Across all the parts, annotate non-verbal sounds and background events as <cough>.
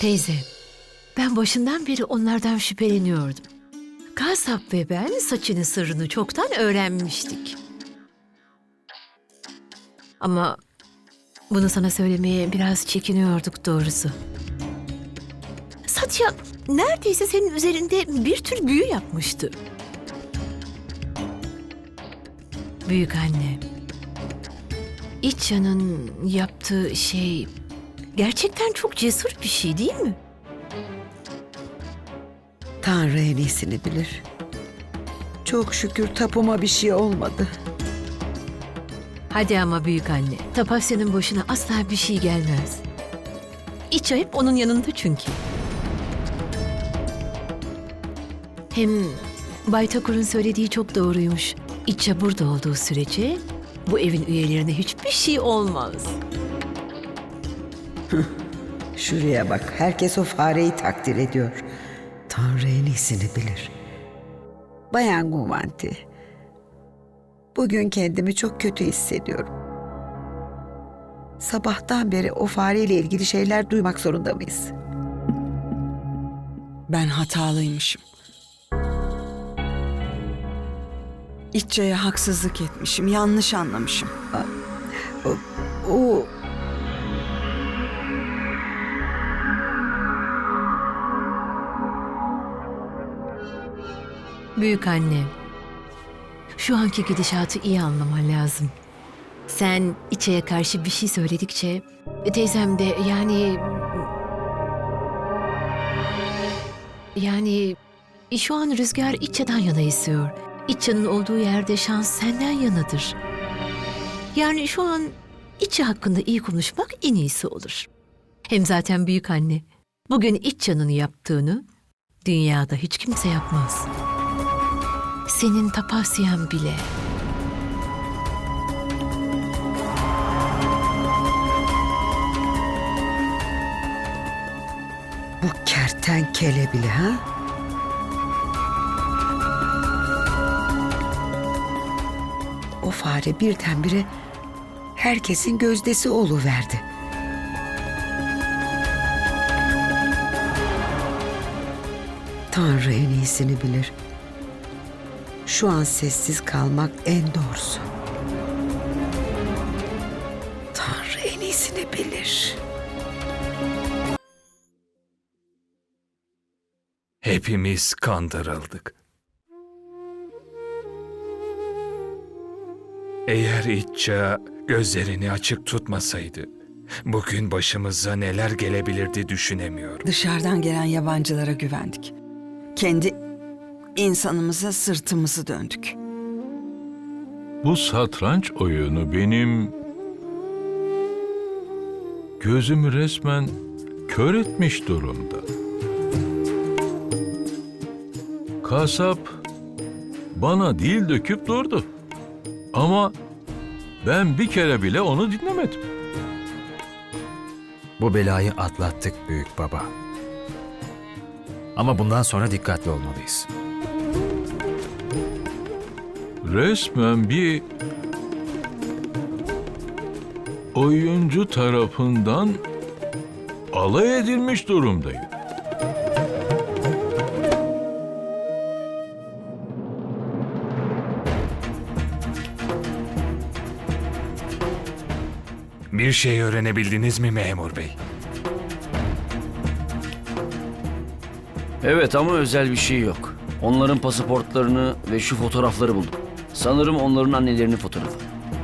Teyze, ben başından beri onlardan şüpheleniyordum. Kasap ve ben saçının sırrını çoktan öğrenmiştik. Ama bunu sana söylemeye biraz çekiniyorduk doğrusu. Satya neredeyse senin üzerinde bir tür büyü yapmıştı. Büyük anne, İçyan'ın yaptığı şey gerçekten çok cesur bir şey değil mi? Tanrı en iyisini bilir. Çok şükür tapuma bir şey olmadı. Hadi ama büyük anne, Tapasya'nın başına asla bir şey gelmez. İç hep onun yanında çünkü. Hem Bay Takur'un söylediği çok doğruymuş. İçe burada olduğu sürece bu evin üyelerine hiçbir şey olmaz. Şuraya bak. Herkes o fareyi takdir ediyor. Tanrı en iyisini bilir. Bayan Guvanti. Bugün kendimi çok kötü hissediyorum. Sabahtan beri o fareyle ilgili şeyler duymak zorunda mıyız? Ben hatalıymışım. İtça'ya haksızlık etmişim, yanlış anlamışım. O Büyük anne, şu anki gidişatı iyi anlaman lazım. Sen İçe'ye karşı bir şey söyledikçe teyzem de yani... Yani şu an rüzgar İçe'den yana esiyor. İçe'nin olduğu yerde şans senden yanadır. Yani şu an İçe hakkında iyi konuşmak en iyisi olur. Hem zaten büyük anne, bugün İçe'nin yaptığını dünyada hiç kimse yapmaz. Senin tapasyan bile. bu kertenkele bile ha? O fare birdenbire herkesin gözdesi oluverdi. Tanrı en iyisini bilir. Şu an sessiz kalmak en doğrusu. Tanrı en iyisini bilir. Hepimiz kandırıldık. Eğer İtça gözlerini açık tutmasaydı, bugün başımıza neler gelebilirdi düşünemiyorum. Dışarıdan gelen yabancılara güvendik. Kendi insanımıza sırtımızı döndük. Bu satranç oyunu benim gözümü resmen kör etmiş durumda. Kasap bana dil döküp durdu. Ama ben bir kere bile onu dinlemedim. Bu belayı atlattık büyük baba. Ama bundan sonra dikkatli olmalıyız. Resmen bir oyuncu tarafından alay edilmiş durumdayım. Bir şey öğrenebildiniz mi memur bey? Evet ama özel bir şey yok. Onların pasaportlarını ve şu fotoğrafları buldum. Sanırım onların annelerinin fotoğrafı.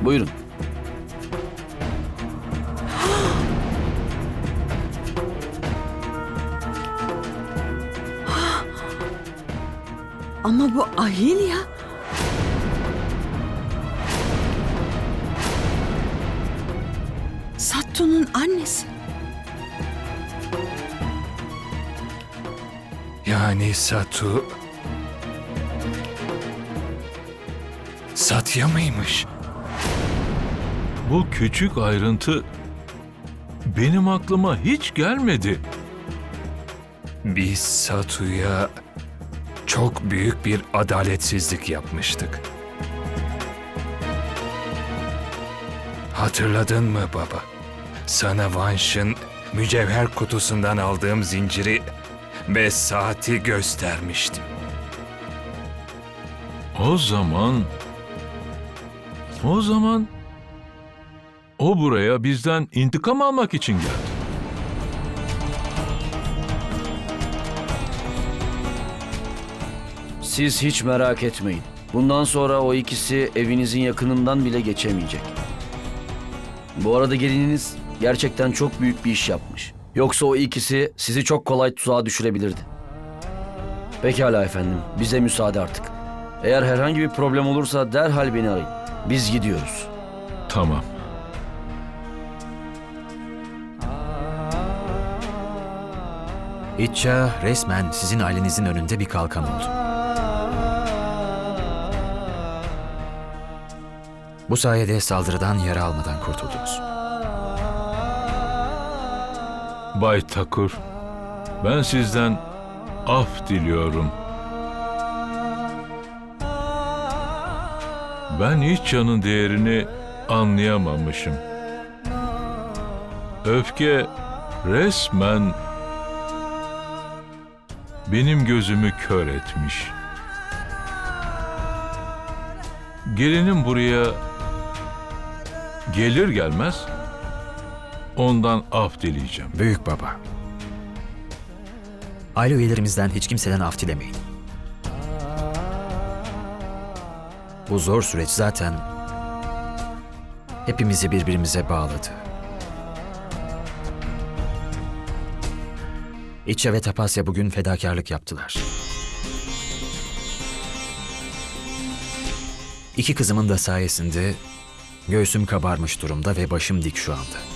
Buyurun. <gasps> Ama bu Ahil ya. Sattu'nun annesi. Yani Satu... Satya mıymış? Bu küçük ayrıntı benim aklıma hiç gelmedi. Biz Satu'ya çok büyük bir adaletsizlik yapmıştık. Hatırladın mı baba? Sana Vanş'ın mücevher kutusundan aldığım zinciri ve saati göstermiştim. O zaman... O zaman... O buraya bizden intikam almak için geldi. Siz hiç merak etmeyin. Bundan sonra o ikisi evinizin yakınından bile geçemeyecek. Bu arada gelininiz gerçekten çok büyük bir iş yapmış. Yoksa o ikisi sizi çok kolay tuzağa düşürebilirdi. Pekala efendim, bize müsaade artık. Eğer herhangi bir problem olursa derhal beni arayın. Biz gidiyoruz. Tamam. İtça resmen sizin ailenizin önünde bir kalkan oldu. Bu sayede saldırıdan yara almadan kurtuldunuz. Bay Takur, ben sizden af diliyorum. Ben hiç canın değerini anlayamamışım. Öfke resmen benim gözümü kör etmiş. Gelinim buraya gelir gelmez ondan af dileyeceğim. Büyük baba. Aile üyelerimizden hiç kimseden af dilemeyin. Bu zor süreç zaten hepimizi birbirimize bağladı. İçe ve Tapasya bugün fedakarlık yaptılar. İki kızımın da sayesinde göğsüm kabarmış durumda ve başım dik şu anda.